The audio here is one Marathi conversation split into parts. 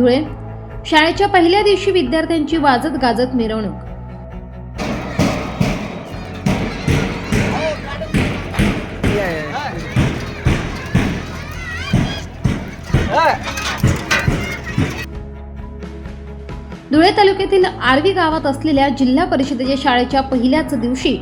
धुळे. शाळेच्या पहिल्या दिवशी विद्यार्थ्यांची वाजत गाजत मिरवणूक. धुळे तालुक्यातील आर्वी गावात असलेल्या जिल्हा परिषदेच्या शाळेच्या पहिल्याच दिवशी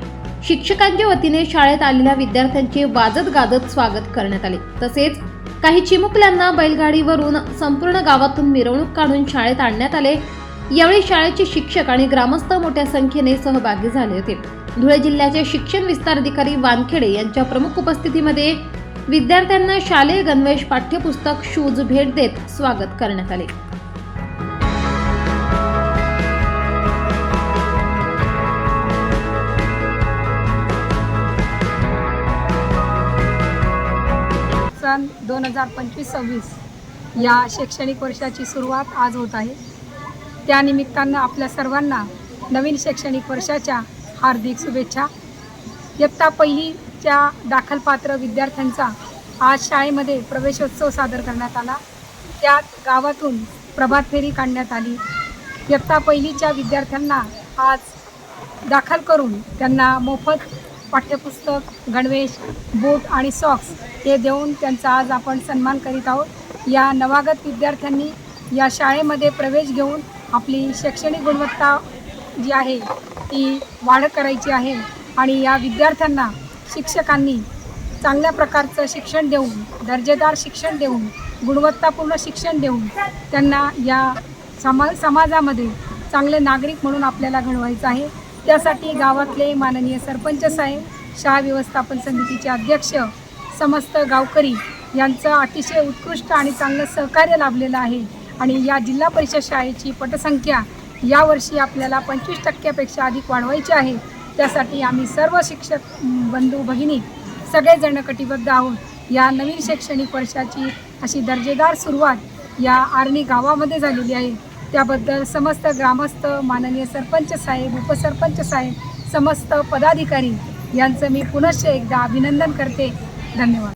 शिक्षकांच्या वतीने शाळेत आलेल्या विद्यार्थ्यांचे वाजत गाजत स्वागत करण्यात आले. तसेच काही चिमुकल्यांना बैलगाडीवरून संपूर्ण गावातून मिरवणूक काढून शाळेत आणण्यात आले. यावेळी शाळेचे शिक्षक आणि ग्रामस्थ मोठ्या संख्येने सहभागी झाले होते. धुळे जिल्ह्याचे शिक्षण विस्तार अधिकारी वानखेडे यांच्या प्रमुख उपस्थितीमध्ये विद्यार्थ्यांना शालेय गणवेश पाठ्यपुस्तक शूज भेट देत स्वागत करण्यात आले. सन दोन हजार पंचवीस सव्वीस या शैक्षणिक वर्षाची सुरुवात आज होत आहे. त्यानिमित्तानं आपल्या सर्वांना नवीन शैक्षणिक वर्षाच्या हार्दिक शुभेच्छा. इयत्ता पहिलीच्या दाखलपात्र विद्यार्थ्यांचा आज शाळेमध्ये प्रवेशोत्सव सादर करण्यात आला. त्यात गावातून प्रभात फेरी काढण्यात आली. इयत्ता पहिलीच्या विद्यार्थ्यांना आज दाखल करून त्यांना मोफत पाठ्यपुस्तक गणवेश बूट आणि सॉक्स हे देऊन त्यांचा आज आपण सन्मान करीत आहोत. या नवागत विद्यार्थ्यांनी या शाळेमध्ये प्रवेश घेऊन आपली शैक्षणिक गुणवत्ता जी आहे ती वाढ करायची आहे आणि या विद्यार्थ्यांना शिक्षकांनी चांगल्या प्रकारचं शिक्षण देऊन दर्जेदार शिक्षण देऊन गुणवत्तापूर्ण शिक्षण देऊन त्यांना या समा समाजामध्ये चांगले नागरिक म्हणून आपल्याला घडवायचं आहे. त्यासाठी गावातले माननीय सरपंच साहेब शाळा व्यवस्थापन समितीचे अध्यक्ष समस्त गावकरी यांचं अतिशय उत्कृष्ट आणि चांगलं सहकार्य लाभलेलं आहे. आणि या जिल्हा परिषद शाळेची पटसंख्या यावर्षी आपल्याला पंचवीस टक्क्यापेक्षा अधिक वाढवायची आहे. त्यासाठी आम्ही सर्व शिक्षक बंधू भगिनी सगळेजण कटिबद्ध आहोत. या नवीन शैक्षणिक वर्षाची अशी दर्जेदार सुरुवात या आर्णी गावामध्ये झालेली आहे. त्याबद्दल समस्त ग्रामस्थ माननीय सरपंच साहेब उपसरपंच साहेब समस्त पदाधिकारी यांचं मी पुनश्च एकदा अभिनंदन करते. धन्यवाद.